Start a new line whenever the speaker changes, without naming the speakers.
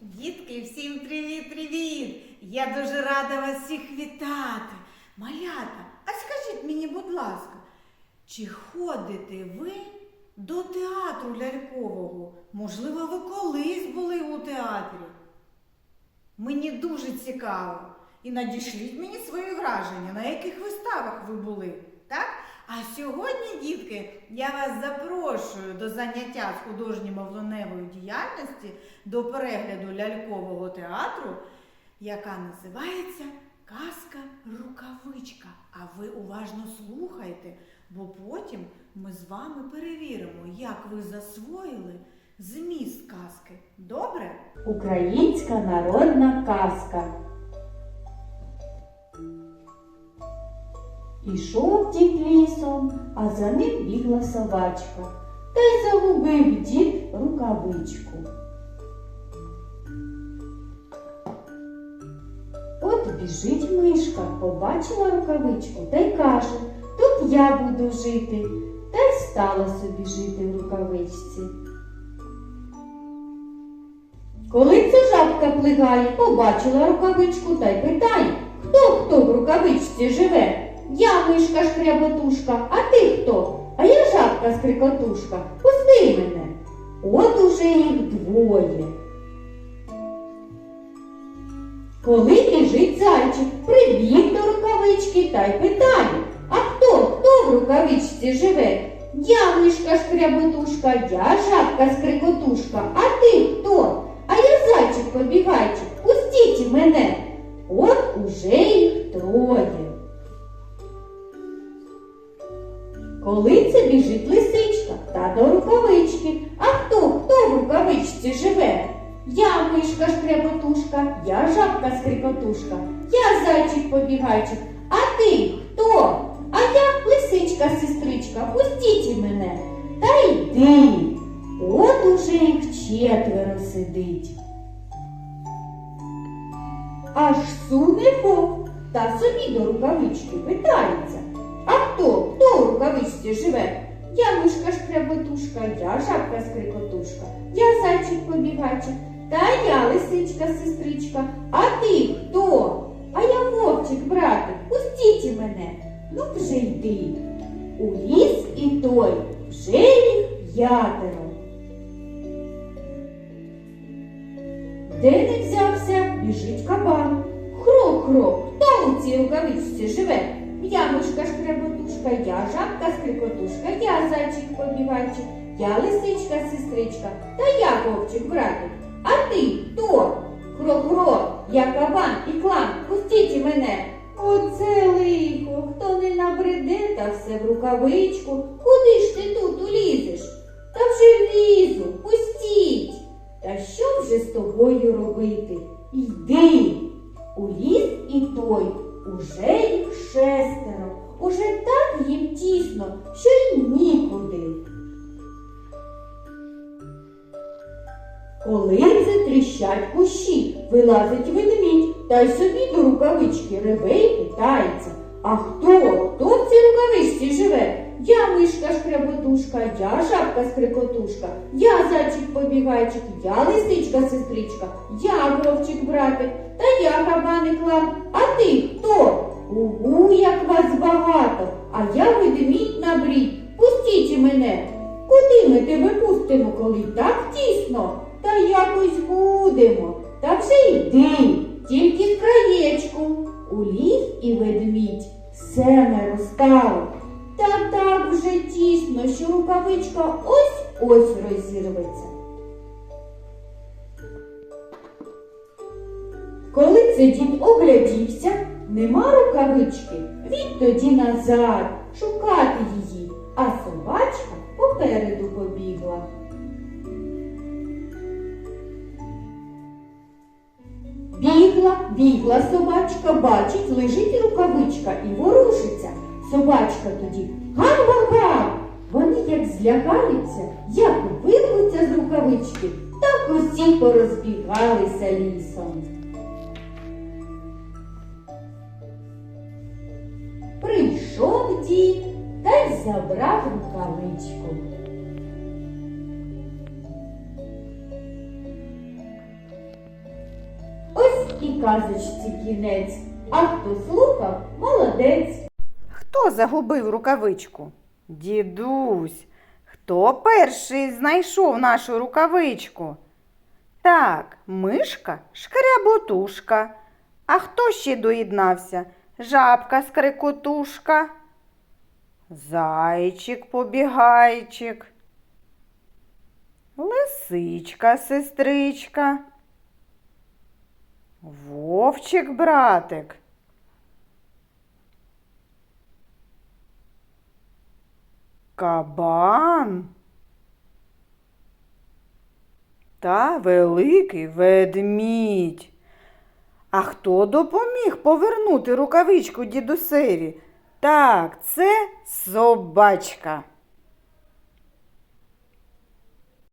Дітки, всім привіт-привіт! Я дуже рада вас всіх вітати. Малята, а скажіть мені, будь ласка, чи ходите ви до театру лялькового? Можливо, ви колись були у театрі? Мені дуже цікаво. І надішліть мені свої враження, на яких виставах ви були. Так? А сьогодні, дітки, я вас запрошую до заняття з художньо-мовленевої діяльності, до перегляду лялькового театру, яка називається Казка Рукавичка. А ви уважно слухайте, бо потім ми з вами перевіримо, як ви засвоїли зміст казки. Добре?
Українська народна казка. Ішов дід лісом, а за ним бігла собачка, та й загубив дід рукавичку. От біжить мишка, побачила рукавичку та й каже, тут я буду жити, та й стала собі жити в рукавичці. Коли ця жабка плигає, побачила рукавичку та й питає, хто хто в рукавичці живе? Я мишка шкряботушка, а ти хто? А я жабка скрикотушка. Пусти мене. От уже їх двоє. Коли біжить зайчик, прибіг до рукавички та й питає, а хто, хто в рукавичці живе? Я мишка шкряботушка, я жабка скрикотушка, а ти хто? А я зайчик побігайчик, пустіть мене. От уже їх троє. Коли це біжить лисичка та до рукавички. А хто, хто в рукавичці живе? Я мишка шкряботушка, я жабка скрикотушка, я зайчик побігайчик, а ти хто? А я лисичка сестричка, пустіть мене. Та йди. От уже їх четверо сидить. Аж суне вовк та собі до рукавички питається. Рукавичці живе? Я мишка шкряботушка, я жабка скрикотушка, я зайчик побігайчик, та я лисичка сестричка. А ти хто? А я вовчик, братик, пустіть мене. Ну вже йди. У ліс і той вже їх п'ятеро. Де не взявся, біжить кабан. Хрок-хрок, хто у цій рукавичці живе? Я мишка шкряботушка, я жабка скрикотушка, я зайчик побігайчик, я лисичка сестричка, та я вовчик братик. А ти хто? Хрок-хрок, я кабан і клан, пустіть мене. Оце лихо, хто не набреде, та все в рукавичку. Куди ж ти тут улізеш? Та вже лізу, пустіть. Та що вже з тобою робити? Йди. У ліс і той, уже їх шестеро, уже так їм тісно, що й нікуди. Коли вже тріщать кущі, вилазить ведмідь, та й собі до рукавички реве й питається. А хто? Хто в цій рукавичці живе? Я мишка шкряботушка, я жабка скрикотушка, я зайчик побігайчик, я лисичка сестричка, я вовчик братик, та я кабаник лам. А ти хто? Угу, як вас багато, а я ведмідь на брід. Пустіть мене. Куди ми тебе пустимо, коли так тісно? Та якось будемо. Та вже йди, тільки з краєчку. У ліс і ведмідь семеро стало. Та так вже тісно, що рукавичка ось-ось розірветься. Коли це дід оглядівся, нема рукавички, він тоді назад шукати її, а собачка попереду побігла. Бігла, бігла собачка, бачить, лежить рукавичка і ворушиться. Собачка тоді гав-гав-гав. Вони як злякаються, як вирвуться з рукавички, так усі порозбігалися лісом. Дід та й забрав рукавичку. Ось і казочці кінець. А хто слухав, молодець.
Хто загубив рукавичку? Дідусь. Хто перший знайшов нашу рукавичку? Так, мишка шкряботушка. А хто ще доєднався? Жабка скрикотушка. Зайчик побігайчик. Лисичка сестричка. Вовчик братик. Кабан та великий ведмідь. А хто допоміг повернути рукавичку дідусеві? Так, це собачка.